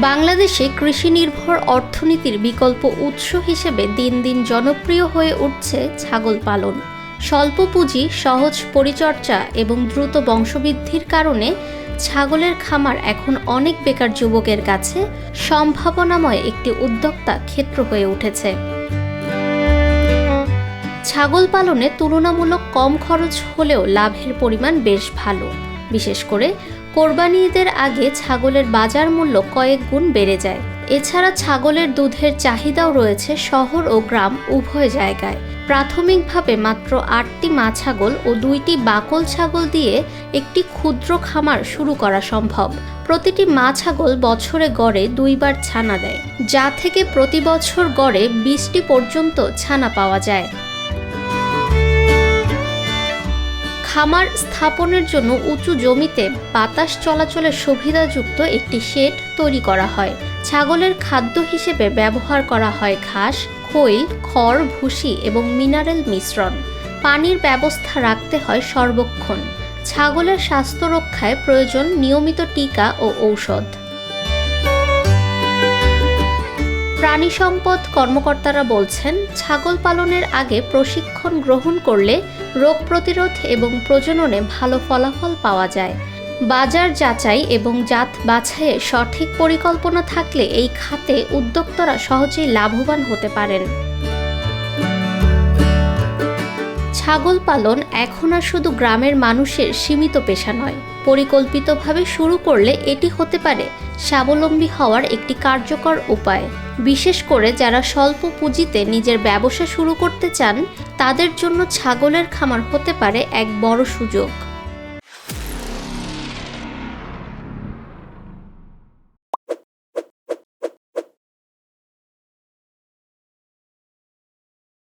বাংলাদেশে কৃষি নির্ভর অর্থনীতির বিকল্প উৎস হিসেবে দিন দিন জনপ্রিয় হয়ে উঠছে ছাগল পালন। স্বল্প পুঁজি, সহজ পরিচর্যা এবং দ্রুত বংশবৃদ্ধির কারণে ছাগলের খামার এখন অনেক বেকার যুবকের কাছে সম্ভাবনাময় একটি উদ্যোক্তা ক্ষেত্র হয়ে উঠেছে। ছাগল পালনে তুলনামূলক কম খরচ হলেও লাভের পরিমাণ বেশ ভালো। বিশেষ করে কোরবানি ঈদের আগে ছাগলের বাজার মূল্য কয়েক গুণ বেড়ে যায়। এছাড়া ছাগলের দুধের চাহিদাও রয়েছে শহর ও গ্রাম উভয় জায়গায়। প্রাথমিকভাবে মাত্র আটটি মা ছাগল ও দুইটি বাকল ছাগল দিয়ে একটি ক্ষুদ্র খামার শুরু করা সম্ভব। প্রতিটি মা ছাগল বছরে গড়ে দুইবার ছানা দেয়, যা থেকে প্রতি বছর গড়ে বিশটি পর্যন্ত ছানা পাওয়া যায়। খামার স্থাপনের জন্য উঁচু জমিতে বাতাস চলাচলের সুবিধাযুক্ত একটি শেড তৈরি করা হয়। ছাগলের খাদ্য হিসেবে ব্যবহার করা হয় ঘাস খৈল খড়, ভুসি এবং মিনারেল মিশ্রণ। পানির ব্যবস্থা রাখতে হয় সর্বক্ষণ। ছাগলের স্বাস্থ্য রক্ষায় প্রয়োজন নিয়মিত টিকা ও ঔষধ। প্রাণী সম্পদ কর্মকর্তারা বলছেন, ছাগল পালনের আগে প্রশিক্ষণ গ্রহণ করলে রোগ প্রতিরোধ এবং প্রজননে ভালো ফলাফল পাওয়া যায়। বাজার যাচাই এবং জাত বাছাইয়ে সঠিক পরিকল্পনা থাকলে এই খাতে উদ্যোক্তারা সহজেই লাভবান হতে পারেন। ছাগল পালন এখন আর শুধু গ্রামের মানুষের সীমিত পেশা নয়। পরিকল্পিতভাবে শুরু করলে এটি হতে পারে স্বাবলম্বী হওয়ার একটি কার্যকর উপায়। বিশেষ করে যারা স্বল্প পুঁজিতে নিজের ব্যবসা শুরু করতে চান তাদের জন্য ছাগলের খামার হতে পারে এক বড় সুযোগ।